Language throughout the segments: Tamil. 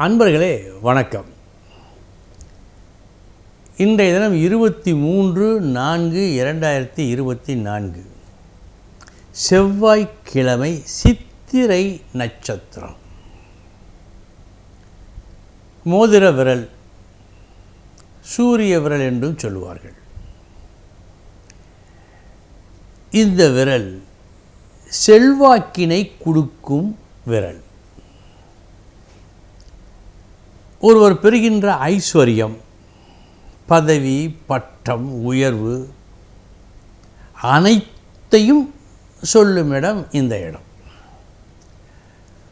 அன்பர்களே வணக்கம். இன்றைய தினம் இருபத்தி மூன்று நான்கு இரண்டாயிரத்தி இருபத்தி நான்கு. செவ்வாய்க்கிழமை சித்திரை நட்சத்திரம். மோதிர விரல் சூரிய விரல் என்றும் சொல்லுவார்கள். இந்த விரல் செல்வாக்கினை கொடுக்கும் விரல். ஒருவர் பெறுகின்ற ஐஸ்வர்யம் பதவி பட்டம் உயர்வு அனைத்தையும் சொல்லும் இடம் இந்த இடம்.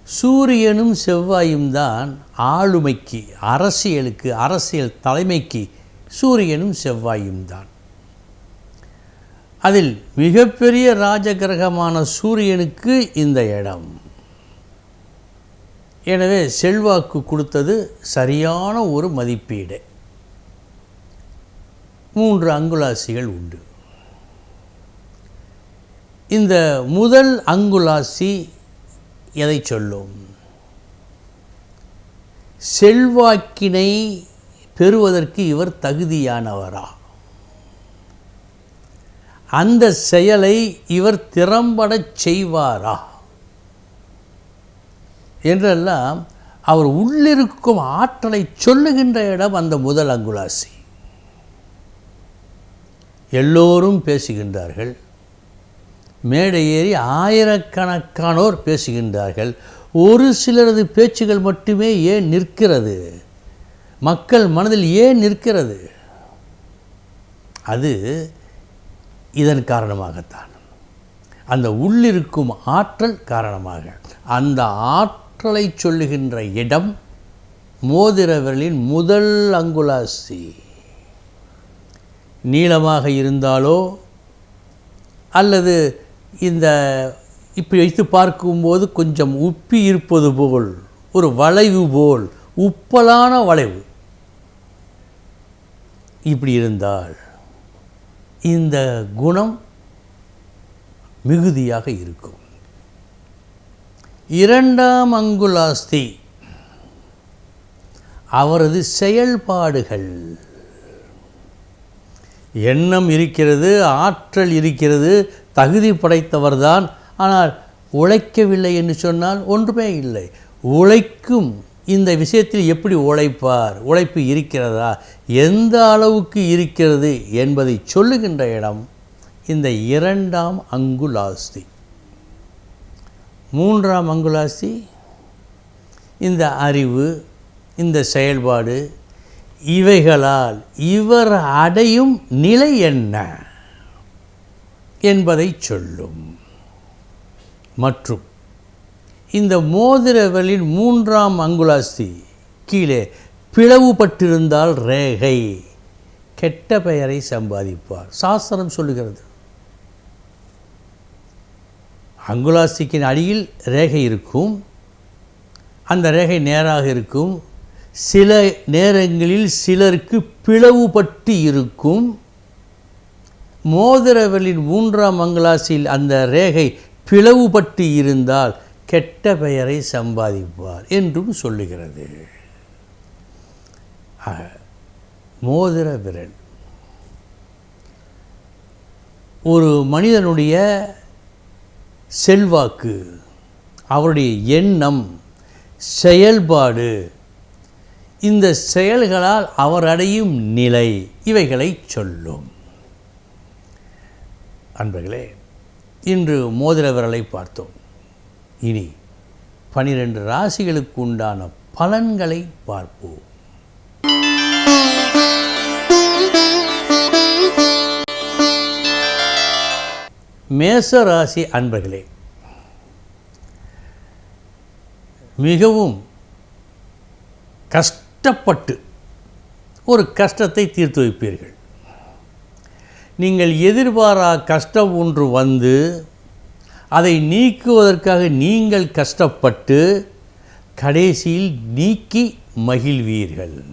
சூரியனும் செவ்வாயும் தான் ஆளுமைக்கு அரசியலுக்கு அரசியல் தலைமைக்கு சூரியனும் செவ்வாயும் தான். அதில் மிகப்பெரிய ராஜகிரகமான சூரியனுக்கு இந்த இடம். எனவே செல்வாக்கு கொடுத்தது சரியான ஒரு மதிப்பீடு. மூன்று அங்குலாசிகள் உண்டு. இந்த முதல் அங்குலாசி எதை சொல்லும்? செல்வாக்கினை பெறுவதற்கு இவர் தகுதியானவரா? அந்த செயலை இவர் திறம்படச் செய்வாரா? என்றெல்லாம் அவர் உள்ளிருக்கும் ஆற்றலை சொல்லுகின்ற இடம் அந்த முதல் அங்குலாசி. எல்லோரும் பேசுகின்றார்கள். மேடை ஏறி ஆயிரக்கணக்கானோர் பேசுகின்றார்கள். ஒரு சிலரது பேச்சுகள் மட்டுமே ஏன் நிற்கிறது? மக்கள் மனதில் ஏன் நிற்கிறது? அது இதன் காரணமாகத்தான். அந்த உள்ளிருக்கும் ஆற்றல் காரணமாக. அந்த ஆற்றல் சொல்லுகின்ற இடம் மோதிரவர்களின் முதல் அங்குலாசி. நீளமாக இருந்தாலோ அல்லது இந்த இப்படி வைத்து பார்க்கும்போது கொஞ்சம் உப்பி இருப்பது போல் ஒரு வளைவு போல் உப்பலான வளைவு. இப்படி இருந்தால் இந்த குணம் மிகுதியாக இருக்கும். இரண்டாம் அங்குலாஸ்தி அவரது செயல்பாடுகள். எண்ணம் இருக்கிறது ஆற்றல் இருக்கிறது தகுதி படைத்தவர்தான். ஆனால் உழைக்கவில்லை என்று சொன்னால் ஒன்றுமே இல்லை. உழைக்கும் இந்த விஷயத்தில் எப்படி உழைப்பார்? உழைப்பு இருக்கிறதா? எந்த அளவுக்கு இருக்கிறது என்பதை சொல்லுகின்ற இடம் இந்த இரண்டாம் அங்குலாஸ்தி மூன்றாம் அங்குலாஸ்தி இந்த அறிவு இந்த செயல்பாடு இவைகளால் இவர் அடையும் நிலை என்ன என்பதை சொல்லும். மற்றும் இந்த மோதிரவலின் மூன்றாம் அங்குலாஸ்தி கீழே பிளவுபட்டிருந்தால் ரேகை கெட்ட பெயரை சம்பாதிப்பார். சாஸ்திரம் சொல்லுகிறது. அங்குலாஸ்திக்கின் அடியில் ரேகை இருக்கும். அந்த ரேகை நேராக இருக்கும். சில நேரங்களில் சிலருக்கு பிளவுபட்டு இருக்கும். மோதிரவலின் மூன்றாம் அங்குலாசியில் அந்த ரேகை பிளவுபட்டு இருந்தால் கெட்ட பெயரை சம்பாதிப்பார் என்றும் சொல்லுகிறது. மோதிர விரல் ஒரு மனிதனுடைய செல்வாக்கு அவருடைய எண்ணம் செயல்பாடு. இந்த செயல்களால் அவர் அடையும் நிலை இவைகளை சொல்லும். அன்பர்களே இன்று மோதிர விரலை பார்த்தோம். இனி பனிரெண்டு ராசிகளுக்கு உண்டான பலன்களை பார்ப்போம். மேச ராசி அன்பர்களே மிகவும் கஷ்டப்பட்டு ஒரு கஷ்டத்தை தீர்த்து வைப்பீர்கள். நீங்கள் எதிர்பாரா கஷ்டம் ஒன்று வந்து அதை நீக்குவதற்காக நீங்கள் கஷ்டப்பட்டு கடைசியில் நீக்கி மகிழ்வீர்கள்.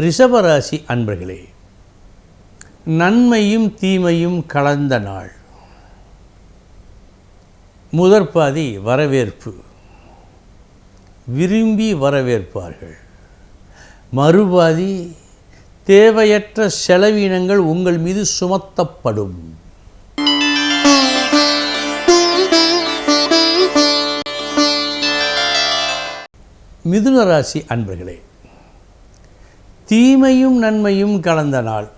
ரிஷபராசி அன்பர்களே நன்மையும் தீமையும் கலந்த நாள். முதற்பாதி வரவேற்பு. விரும்பி வரவேற்பார்கள். மறுபாதி தேவையற்ற செலவினங்கள் உங்கள் மீது சுமத்தப்படும். மிதுன ராசி அன்பர்களே தீமையும் நன்மையும் கலந்த நாள்.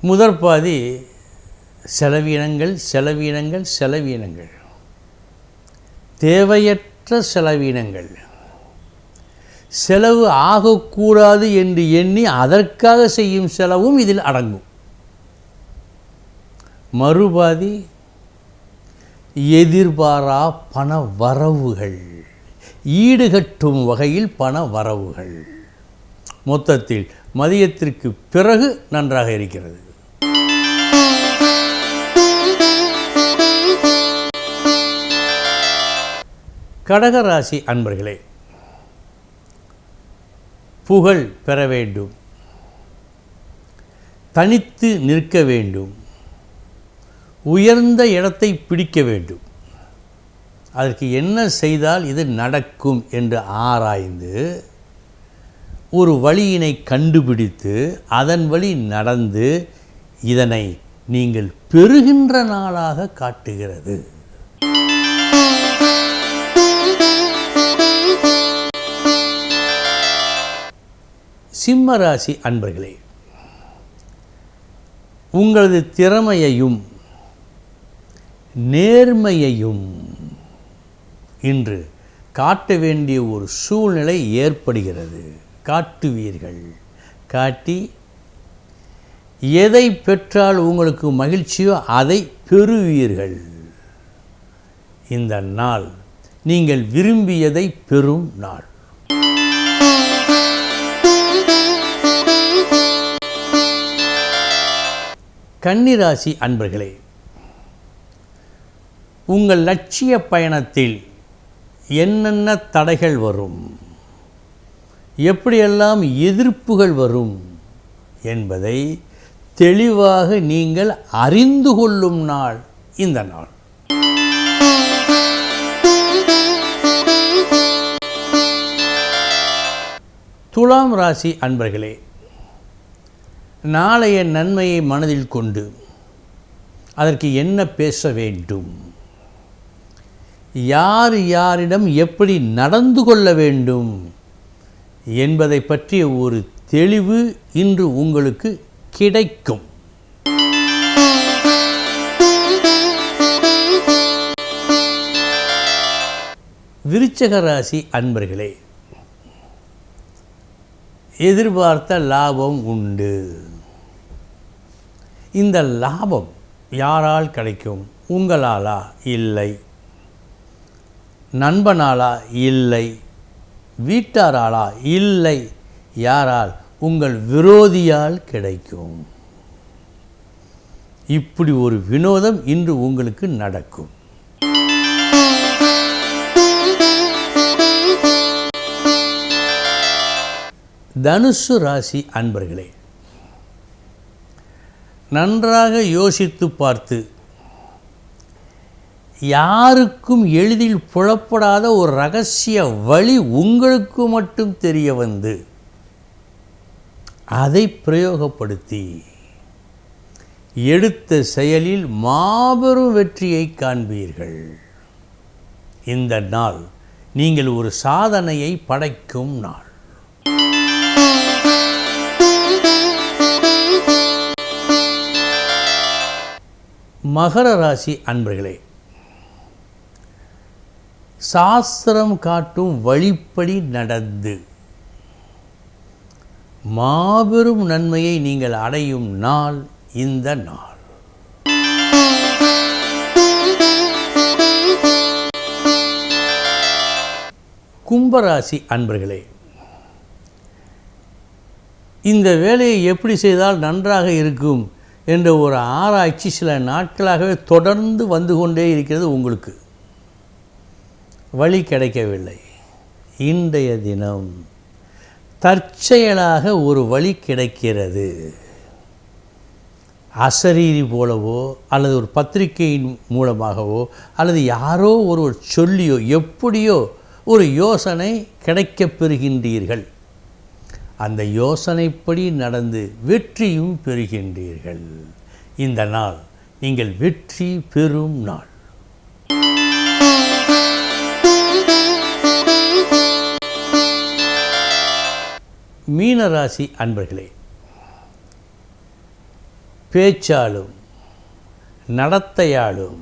முதற் பாதி செலவினங்கள் செலவினங்கள் செலவினங்கள். தேவையற்ற செலவினங்கள். செலவு ஆகக்கூடாது என்று எண்ணி அதற்காக செய்யும் செலவும் இதில் அடங்கும். மறுபாதி எதிர்பாரா பண வரவுகள். ஈடுகட்டும் வகையில் பண வரவுகள். மொத்தத்தில் மதியத்திற்கு பிறகு நன்றாக இருக்கிறது. கடகராசி அன்பர்களே புகழ் பெற வேண்டும். தனித்து நிற்க வேண்டும். உயர்ந்த இடத்தை பிடிக்க வேண்டும். அதற்கு என்ன செய்தால் இது நடக்கும் என்று ஆராய்ந்து ஒரு வழியினை கண்டுபிடித்து அதன் வழி நடந்து இதனை நீங்கள் பெறுகின்ற நாளாக காட்டுகிறது. சிம்ம ராசி அன்பர்களே உங்களது திறமையையும் நேர்மையையும் இன்று காட்ட வேண்டிய ஒரு சூழ்நிலை ஏற்படுகிறது. காட்டுவீர்கள். காட்டி எதை பெற்றால் உங்களுக்கு மகிழ்ச்சியோ அதை பெறுவீர்கள். இந்த நாள் நீங்கள் விரும்பியதை பெறும் நாள். கன்னிராசி அன்பர்களே உங்கள் லட்சிய பயணத்தில் என்னென்ன தடைகள் வரும்? எப்படியெல்லாம் எதிர்ப்புகள் வரும்? என்பதை தெளிவாக நீங்கள் அறிந்து கொள்ளும் நாள் இந்த நாள். துலாம் ராசி அன்பர்களே நாளைய நன்மையை மனதில் கொண்டு அதற்கு என்ன பேச வேண்டும்? யார் யாரிடம் எப்படி நடந்து கொள்ள வேண்டும் என்பதை பற்றிய ஒரு தெளிவு இன்று உங்களுக்கு கிடைக்கும். விருச்சக ராசி அன்பர்களே எதிர்பார்த்த லாபம் உண்டு. இந்த லாபம் யாரால் கிடைக்கும்? உங்களாலா? இல்லை. நண்பனாலா இல்லை வீட்டாராலா இல்லை யாரால்? உங்கள் விரோதியால் கிடைக்கும். இப்படி ஒரு வினோதம் இன்று உங்களுக்கு நடக்கும். தனுசு ராசி அன்பர்களே நன்றாக யோசித்து பார்த்து யாருக்கும் எளிதில் புலப்படாத ஒரு ரகசிய வழி உங்களுக்கு மட்டும் தெரிய வந்து அதை பிரயோகப்படுத்தி எடுத்த செயலில் மாபெரும் வெற்றியை காண்பீர்கள். இந்த நாள் நீங்கள் ஒரு சாதனையை படைக்கும் நாள். மகர ராசி அன்பர்களே சாஸ்திரம் காட்டும் வழிப்படி நடந்து. மாபெரும் நன்மையை நீங்கள் அடையும் நாள் இந்த நாள். கும்பராசி அன்பர்களே இந்த வேலையை எப்படி செய்தால் நன்றாக இருக்கும் என்ற ஒரு ஆராய்ச்சி சில நாட்களாகவே தொடர்ந்து வந்து கொண்டே இருக்கிறது உங்களுக்கு. வழி கிடைக்கவில்லை. இன்றைய தினம் தற்செயலாக ஒரு வழி கிடைக்கிறது. அசரீரி போலவோ அல்லது ஒரு பத்திரிகையின் மூலமாகவோ அல்லது யாரோ ஒருவர் சொல்லியோ எப்படியோ ஒரு யோசனை கிடைக்கப் பெறுகின்றீர்கள். அந்த யோசனைப்படி நடந்து வெற்றியும் பெறுகின்றீர்கள். இந்த நாள் நீங்கள் வெற்றி பெறும் நாள். மீனராசி அன்பர்களே பேச்சாலும் நடத்தையாலும்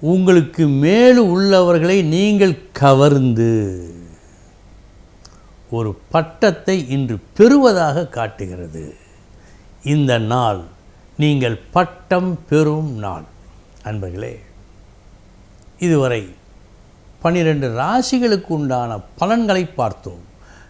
உங்களுக்கு மேலு உள்ளவர்களை நீங்கள் கவர்ந்து ஒரு பட்டத்தை இன்று பெறுவதாக காட்டுகிறது. இந்த நாள் நீங்கள் பட்டம் பெறும் நாள் அன்பர்களே. இதுவரை பன்னிரண்டு ராசிகளுக்கு உண்டான பலன்களை பார்த்தோம்.